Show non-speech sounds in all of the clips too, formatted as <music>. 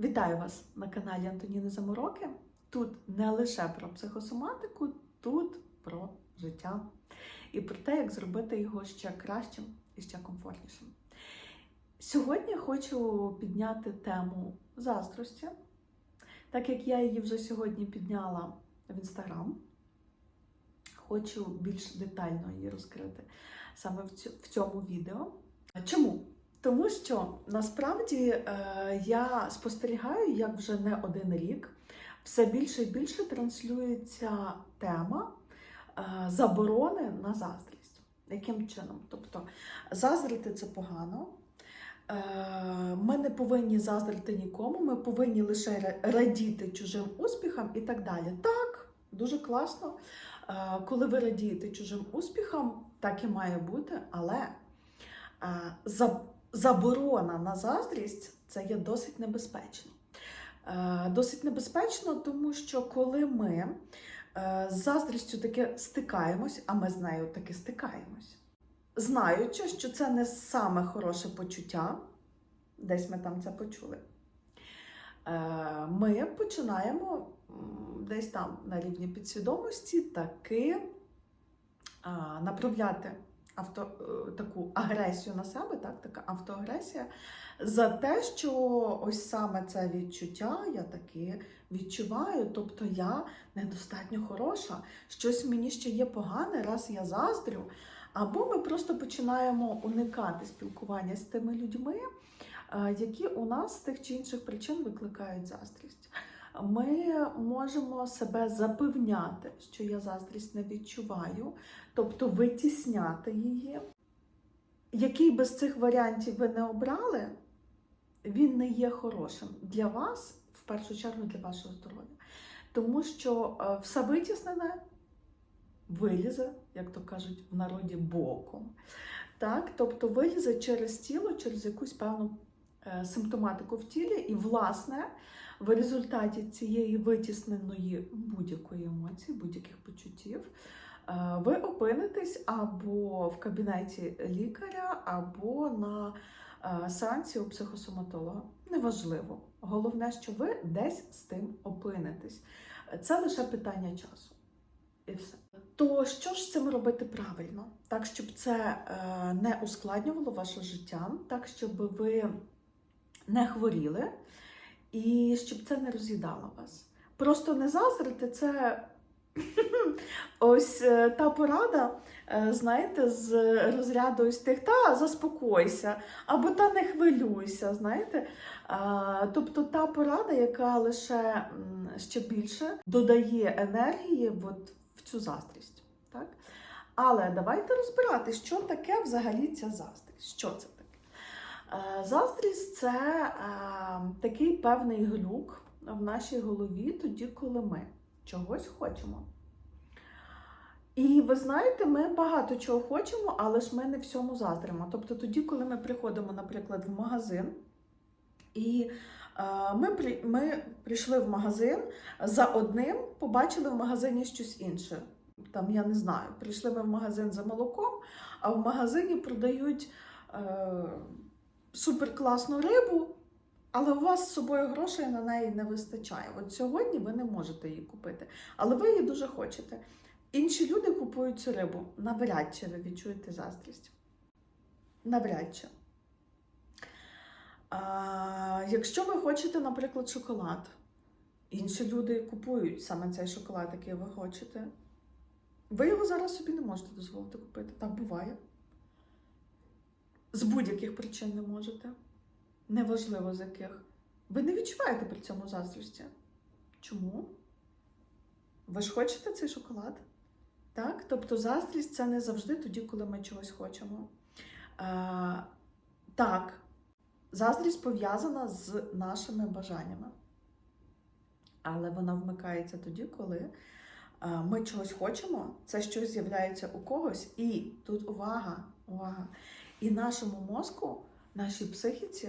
Вітаю вас на каналі Антоніни Замороки. Тут не лише про психосоматику, тут про життя і про те, як зробити його ще кращим і ще комфортнішим. Сьогодні хочу підняти тему заздрості, так як я її вже сьогодні підняла в інстаграм. Хочу більш детально її розкрити саме в цьому відео. Чому? Тому що насправді е, я спостерігаю, як вже не один рік все більше і більше транслюється тема е, заборони на заздрість. Яким чином? Тобто, заздрити це погано. Е, Ми не повинні заздрити нікому, ми повинні лише радіти чужим успіхам і так далі. Так, дуже класно. Коли ви радієте чужим успіхам, так і має бути, але за- заборона на заздрість це є досить небезпечно. Е, Досить небезпечно, тому що коли ми е, з заздрістю таки стикаємось, а ми з нею таки стикаємось, знаючи, що це не саме хороше почуття, десь ми там це почули. е, Ми починаємо десь там на рівні підсвідомості таки направляти авто, е, таку агресію на себе, так, така автоагресія, за те, що ось саме це відчуття я таки відчуваю, тобто я недостатньо хороша, щось мені ще є погане, раз я заздрю. Або ми просто починаємо уникати спілкування з тими людьми, е, які у нас з тих чи інших причин викликають заздрість. Ми можемо себе запевняти, що я заздрість не відчуваю, тобто витісняти її. Який би з цих варіантів ви не обрали, він не є хорошим для вас, в першу чергу для вашого здоров'я. Тому що е, все витіснене вилізе, як то кажуть в народі, боком. Так? Тобто вилізе через тіло, через якусь певну е, симптоматику в тілі, і, власне, в результаті цієї витісненої будь-якої емоції, будь-яких почуттів, е, ви опинитесь або в кабінеті лікаря, або на е, сеансі у психосоматолога. Неважливо. Головне, що ви десь з тим опинитесь. Це лише питання часу. І все. То що ж з цим робити правильно? Так, щоб це е, не ускладнювало ваше життя, так, щоб ви не хворіли і щоб це не роз'їдало вас. Просто не заздрити це <laughs> ось е, та порада, е, знаєте, з розряду ось тих та заспокойся, або та не хвилюйся, знаєте. Тобто та порада, яка лише ще більше додає енергії от в цю заздрість. Так? Але давайте розбирати, що таке взагалі ця заздрість. Що це Заздрість це е, такий певний глюк в нашій голові тоді, коли ми чогось хочемо. І ви знаєте, ми багато чого хочемо, але ж ми не всьому заздримо. Тобто тоді, коли ми приходимо, наприклад, в магазин, і е, ми, ми прийшли в магазин за одним, побачили в магазині щось інше. Там, я не знаю, прийшли ми в магазин за молоком, а в магазині продають е, суперкласну рибу, але у вас з собою грошей на неї не вистачає. От сьогодні ви не можете її купити, але ви її дуже хочете. Інші люди купують цю рибу. Навряд чи ви відчуєте заздрість. Навряд чи. А, якщо ви хочете, наприклад, шоколад, інші люди купують саме цей шоколад, який ви хочете. Ви його зараз собі не можете дозволити купити. Так буває. З будь-яких причин не можете. Неважливо з яких. Ви не відчуваєте при цьому заздрості. Чому? Ви ж хочете цей шоколад? Так? Тобто заздрість це не завжди тоді, коли ми чогось хочемо. А, так, заздрість пов'язана з нашими бажаннями. Але вона вмикається тоді, коли ми чогось хочемо, це щось з'являється у когось, і тут увага, увага. І нашому мозку, нашій психіці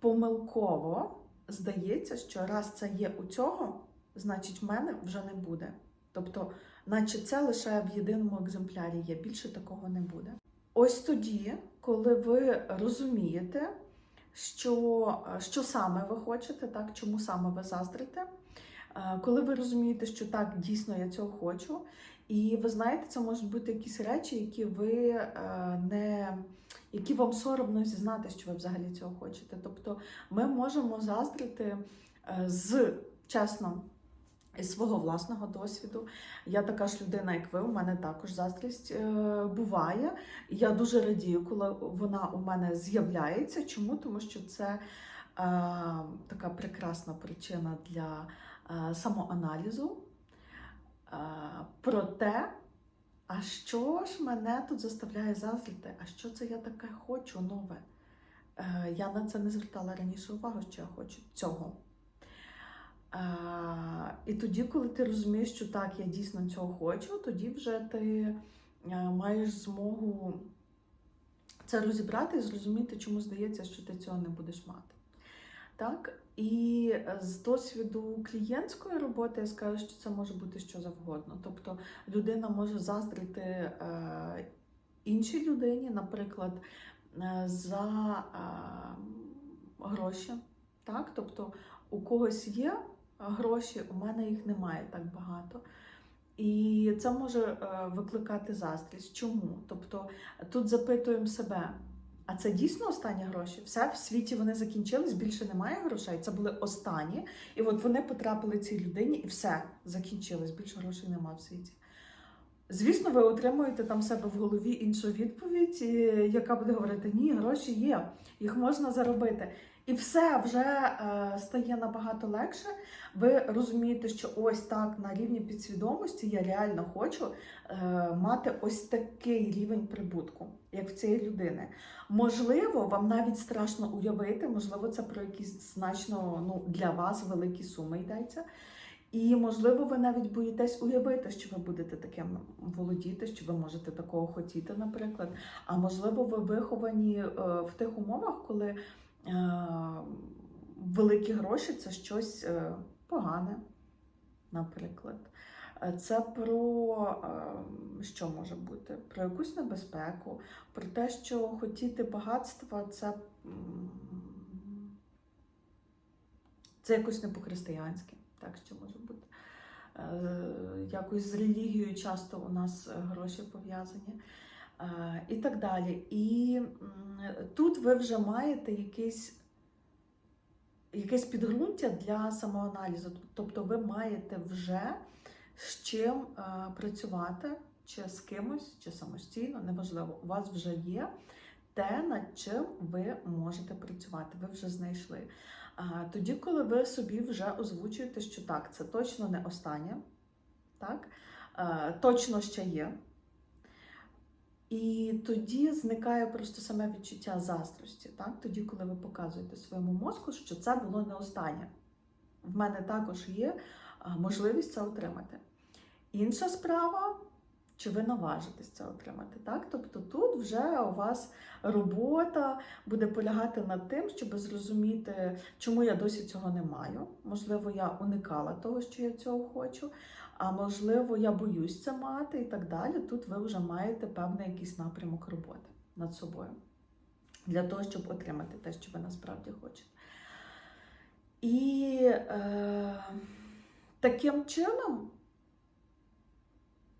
помилково здається, що раз це є у цього, значить в мене вже не буде. Тобто, наче це лише в єдиному екземплярі є, більше такого не буде. Ось тоді, коли ви розумієте, що, що саме ви хочете, так, чому саме ви заздрите. Е, Коли ви розумієте, що так, дійсно я цього хочу, і ви знаєте, це можуть бути якісь речі, які ви е, не які вам соромно зізнати, що ви взагалі цього хочете. Тобто ми можемо заздрити е, з чесно. Із свого власного досвіду. Я така ж людина, як ви, у мене також заздрість е, буває. Я дуже радію, коли вона у мене з'являється. Чому? Тому що це е, така прекрасна причина для е, самоаналізу е, про те, а що ж мене тут заставляє заздрити, а що це я таке хочу нове. Е, я на це не звертала раніше увагу, що я хочу цього. Е, і тоді, коли ти розумієш, що так, я дійсно цього хочу, тоді вже ти е, маєш змогу це розібрати і зрозуміти, чому здається, що ти цього не будеш мати. Так? І е, з досвіду клієнтської роботи я скажу, що це може бути що завгодно. Тобто людина може заздрити е, іншій людині, наприклад, е, за гроші. Так? Тобто у когось є гроші, у мене їх немає так багато. І це може викликати заздрість. Чому? Тобто тут запитуємо себе, а це дійсно останні гроші? Все в світі вони закінчились, більше немає грошей. Це були останні. І от вони потрапили цій людині, і все закінчилось. Більше грошей немає в світі. Звісно, ви отримуєте там себе в голові іншу відповідь, яка буде говорити: ні, гроші є, їх можна заробити. І все вже е, стає набагато легше. Ви розумієте, що ось так на рівні підсвідомості я реально хочу е, мати ось такий рівень прибутку, як в цієї людини. Можливо, вам навіть страшно уявити, можливо, це про якісь значно ну, для вас великі суми йдеться. І, можливо, ви навіть боїтесь уявити, що ви будете таким володіти, що ви можете такого хотіти, наприклад. А можливо, ви виховані е, в тих умовах, коли великі гроші це щось е, погане, наприклад. Е, Це про е, що може бути? Про якусь небезпеку, про те, що хотіти багатства це, це якось не по-християнськи, так що може бути. Е, Якось з релігією часто у нас е, гроші пов'язані. Е, І так далі. І тут ви вже маєте якийсь якесь підґрунтя для самоаналізу. Тобто ви маєте вже з чим е, працювати, чи з кимось, чи самостійно, неважливо, у вас вже є те, над чим ви можете працювати, ви вже знайшли. Тоді, коли ви собі вже озвучуєте, що так, це точно не останнє, так? Е, точно ще є. І тоді зникає просто саме відчуття заздрості, так? тоді, коли ви показуєте своєму мозку, що це було не останнє. В мене також є можливість це отримати. Інша справа, чи ви наважитесь це отримати. Так? Тобто тут вже у вас робота буде полягати над тим, щоб зрозуміти, чому я досі цього не маю. Можливо, я уникала того, що я цього хочу, а можливо, я боюсь це мати і так далі. Тут ви вже маєте певний якийсь напрямок роботи над собою для того, щоб отримати те, що ви насправді хочете. І е, таким чином,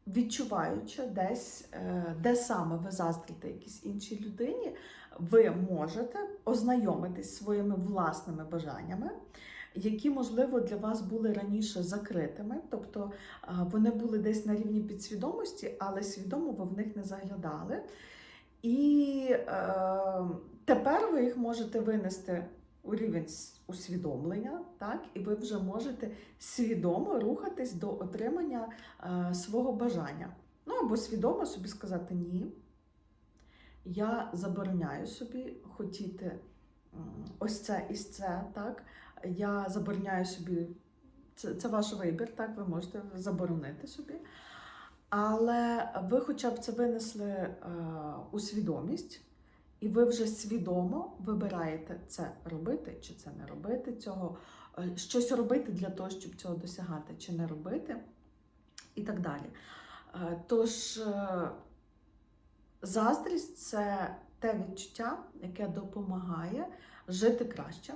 відчуваючи десь, е, де саме ви заздрите якійсь іншій людині, ви можете ознайомитись своїми власними бажаннями, які, можливо, для вас були раніше закритими, тобто вони були десь на рівні підсвідомості, але свідомо ви в них не заглядали. І е, тепер ви їх можете винести у рівень усвідомлення, так, і ви вже можете свідомо рухатись до отримання е, свого бажання. Ну або свідомо собі сказати ні. Я забороняю собі хотіти ось це і це, так. Я забороняю собі, це, це ваш вибір, так, ви можете заборонити собі. Але ви хоча б це винесли е, у свідомість, і ви вже свідомо вибираєте це робити чи це не робити, цього, е, щось робити для того, щоб цього досягати, чи не робити, і так далі. Е, Тож е, заздрість це те відчуття, яке допомагає жити краще,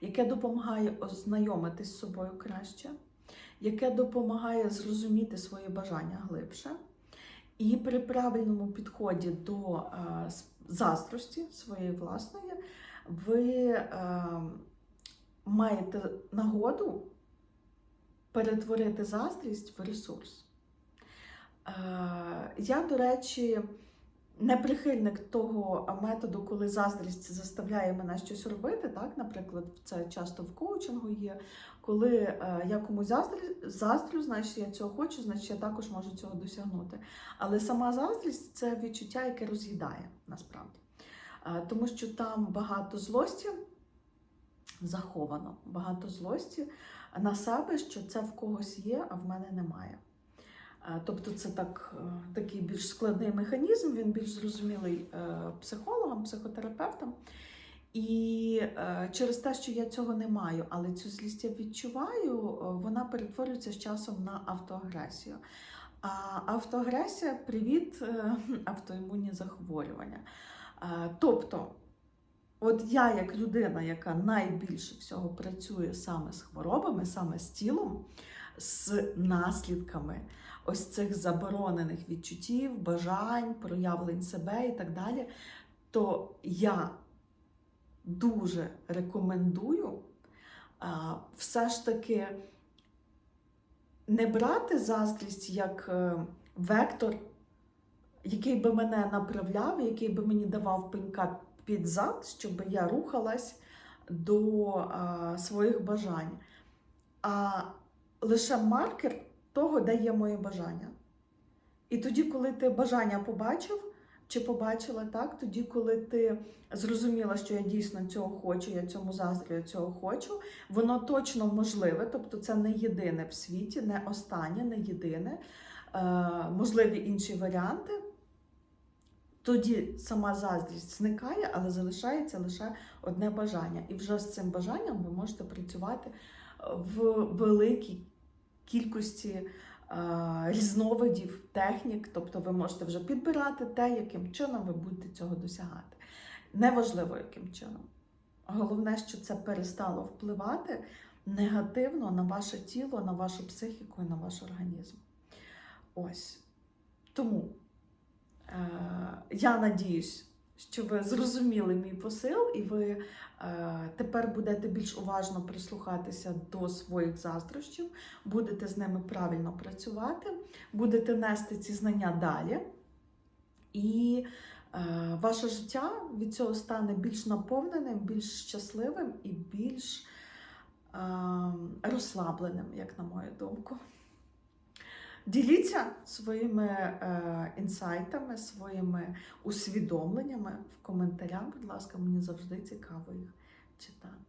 яке допомагає ознайомитись з собою краще, яке допомагає зрозуміти свої бажання глибше. І при правильному підході до е, заздрості своєї власної, ви е, маєте нагоду перетворити заздрість в ресурс. Е, я, до речі, не прихильник того методу, коли заздрість заставляє мене щось робити. Так, наприклад, це часто в коучингу є. Коли е, я комусь заздрю, заздрю, значить я цього хочу, значить я також можу цього досягнути. Але сама заздрість це відчуття, яке роз'їдає насправді. Е, тому що там багато злості заховано, багато злості на себе, що це в когось є, а в мене немає. Е, Тобто це так, е, такий більш складний механізм, він більш зрозумілий е, психологам, психотерапевтам. І через те, що я цього не маю, але цю злість я відчуваю, вона перетворюється з часом на автоагресію. А автоагресія привіт, автоімунні захворювання. Тобто, от я, як людина, яка найбільше всього працює саме з хворобами, саме з тілом, з наслідками ось цих заборонених відчуттів, бажань, проявлень себе і так далі, то я дуже рекомендую а, все ж таки не брати заздрість як е, вектор, який би мене направляв, який би мені давав пенька під зад, щоб я рухалась до а, своїх бажань. А лише маркер того, де є моє бажання. І тоді, коли ти бажання побачив чи побачила так, тоді, коли ти зрозуміла, що я дійсно цього хочу, я цьому заздрю, я цього хочу, воно точно можливе, тобто це не єдине в світі, не останнє, не єдине, е, можливі інші варіанти. Тоді сама заздрість зникає, але залишається лише одне бажання. І вже з цим бажанням ви можете працювати в великій кількості різновидів технік, тобто ви можете вже підбирати те, яким чином ви будете цього досягати. Неважливо, яким чином. Головне, що це перестало впливати негативно на ваше тіло, на вашу психіку і на ваш організм. Ось. Тому е, я надіюсь, що ви зрозуміли мій посил, і ви е, тепер будете більш уважно прислухатися до своїх заздрощів, будете з ними правильно працювати, будете нести ці знання далі. І е, ваше життя від цього стане більш наповненим, більш щасливим і більш е, розслабленим, як на мою думку. Діліться своїми е, інсайтами, своїми усвідомленнями в коментарях. Будь ласка, мені завжди цікаво їх читати.